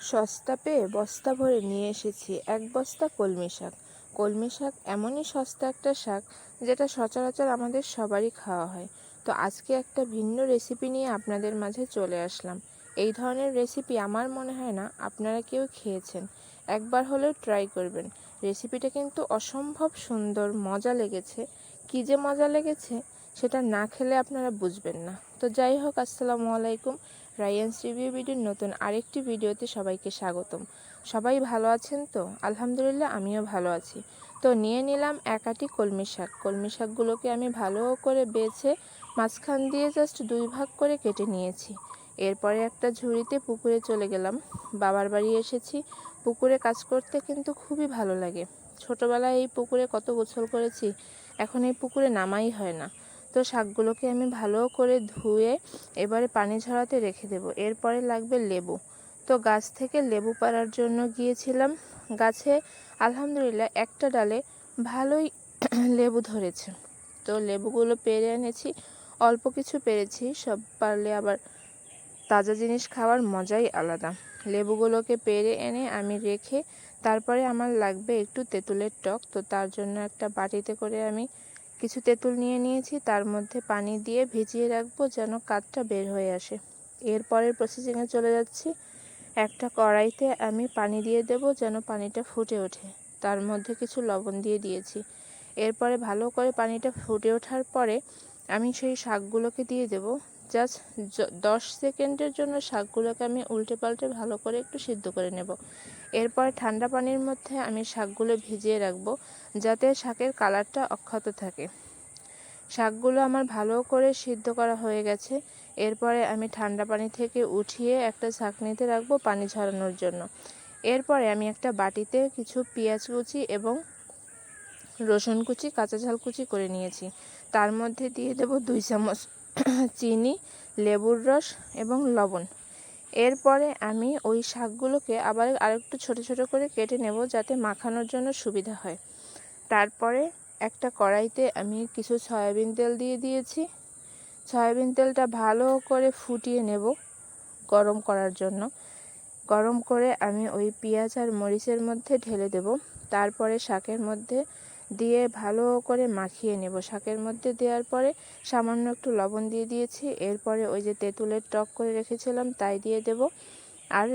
সস্তা পেয়ে বস্তা ভরে নিয়ে এসেছি এক বস্তা কলমি শাক। কলমি শাক এমনই সস্তা একটা শাক যেটা সচরাচর আমাদের সবারই খাওয়া হয়। তো আজকে একটা ভিন্ন রেসিপি নিয়ে আপনাদের মাঝে চলে আসলাম। এই ধরনের রেসিপি আমার মনে হয় না আপনারা কেউ খেয়েছেন। একবার হলেও ট্রাই করবেন। রেসিপিটা কিন্তু অসম্ভব সুন্দর, মজা লেগেছে। কী যে মজা লেগেছে? সেটা না খেলে আপনারা বুঝবেন না। তো যাই হোক, আসসালামু আলাইকুম। রায়ান্স রিভিউ ভিডিওর নতুন আরেকটি ভিডিওতে সবাইকে স্বাগতম। সবাই ভালো আছেন তো? আলহামদুলিল্লাহ, আমিও ভালো আছি। তো নিয়ে নিলাম একাটি কলমি শাক। কলমি শাকগুলোকে আমি ভালো করে বেছে মাঝখান দিয়ে জাস্ট দুই ভাগ করে কেটে নিয়েছি। এরপরে একটা ঝুড়িতে পুকুরে চলে গেলাম। বাবার বাড়ি এসেছি। পুকুরে কাজ করতে কিন্তু খুবই ভালো লাগে। ছোটোবেলায় এই পুকুরে কত গোসল করেছি, এখন এই পুকুরে নামাই হয় না। তো শাকগুলোকে আমি ভালো করে ধুয়ে এবারে পানি ঝরাতে রেখে দেব। এরপরে লাগবে লেবু। তো গাছ থেকে লেবু পাড়ার জন্য গিয়েছিলাম। গাছে আলহামদুলিল্লাহ একটা ডালে ভালোই লেবু ধরেছে। তো লেবুগুলো পেরে এনেছি, অল্প কিছু পেরেছি, সব পারলে আবার তাজা জিনিস খাওয়ার মজাই আলাদা। লেবুগুলোকে পেরে এনে আমি রেখে তারপরে আমার লাগবে একটু তেঁতুলের টক। তো তার জন্য একটা বাটিতে করে আমি কিছু তেঁতুল নিয়ে নিয়েছি, তার মধ্যে পানি দিয়ে ভিজিয়ে রাখব যেন কাঠটা বের হয়ে আসে। এরপরের প্রসেসিংয়ে চলে যাচ্ছি। একটা কড়াইতে আমি পানি দিয়ে দেব যেন পানিটা ফুটে ওঠে। তার মধ্যে কিছু লবণ দিয়ে দিয়েছি। এরপরে ভালো করে পানিটা ফুটে ওঠার পরে আমি সেই শাকগুলোকে দিয়ে দেব। জাস্ট দশ সেকেন্ডের জন্য শাকগুলোকে আমি উল্টে পাল্টে ভালো করে একটু সিদ্ধ করে নেব। এরপর ঠান্ডা পানির মধ্যে আমি শাকগুলো ভিজিয়ে রাখব যাতে শাকের কালারটা অক্ষত থাকে। শাকগুলো আমার ভালো করে সিদ্ধ করা হয়ে গেছে। এরপরে আমি ঠান্ডা পানি থেকে উঠিয়ে একটা ছাঁকনিতে রাখব পানি ঝরানোর জন্য। এরপরে আমি একটা বাটিতে কিছু পেঁয়াজ কুচি এবং রসুন কুচি, কাঁচা ঝাল কুচি করে নিয়েছি। তার মধ্যে দিয়ে দেব দুই চামচ চিনি, লেবুর রস এবং লবণ। এরপরে আমি ওই শাকগুলোকে আবার আরেকটু ছোট ছোট করে কেটে নেব যাতে মাখানোর জন্য সুবিধা হয়। তারপরে একটা কড়াইতে আমি কিছু সয়াবিন তেল দিয়ে দিয়েছি। সয়াবিন তেলটা ভালো করে ফুটিয়ে নেব গরম করার জন্য। গরম করে আমি ওই পেঁয়াজ আর মরিচের মধ্যে ঢেলে দেব। তারপরে শাকের মধ্যে দিয়ে ভালো করে মাখিয়ে নেব। শাকের মধ্যে দেওয়ার পরে সামান্য একটু লবণ দিয়ে দিয়েছি। এরপরে ওই যে তেঁতুলের টক করে রেখেছিলাম, তাই দিয়ে দেব। আর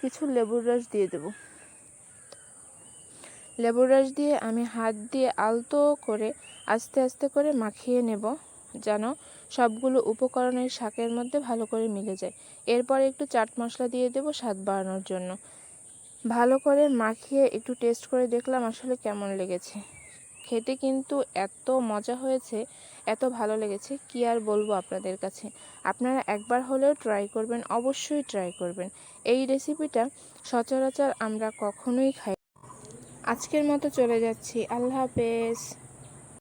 কিছু লেবুর রস দিয়ে দেব। লেবুর রস দিয়ে আমি হাত দিয়ে আলতো করে আস্তে আস্তে করে মাখিয়ে নেব, যেন সবগুলো উপকরণের শাকের মধ্যে ভালো করে মিলে যায়। এরপরে একটু চাট মশলা দিয়ে দেব স্বাদ বাড়ানোর জন্য। ভালো করে মাখিয়ে একটু টেস্ট করে দেখলাম আসলে কেমন লেগেছে। খেতে কিন্তু এত মজা হয়েছে, এত ভালো লেগেছে, কি আর বলব আপনাদের কাছে? আপনারা একবার হলেও ট্রাই করবেন, অবশ্যই ট্রাই করবেন। এই রেসিপিটা সচরাচর আমরা কখনোই খাই আজকের মতো চলে যাচ্ছি। আল্লাহ হাফেজ।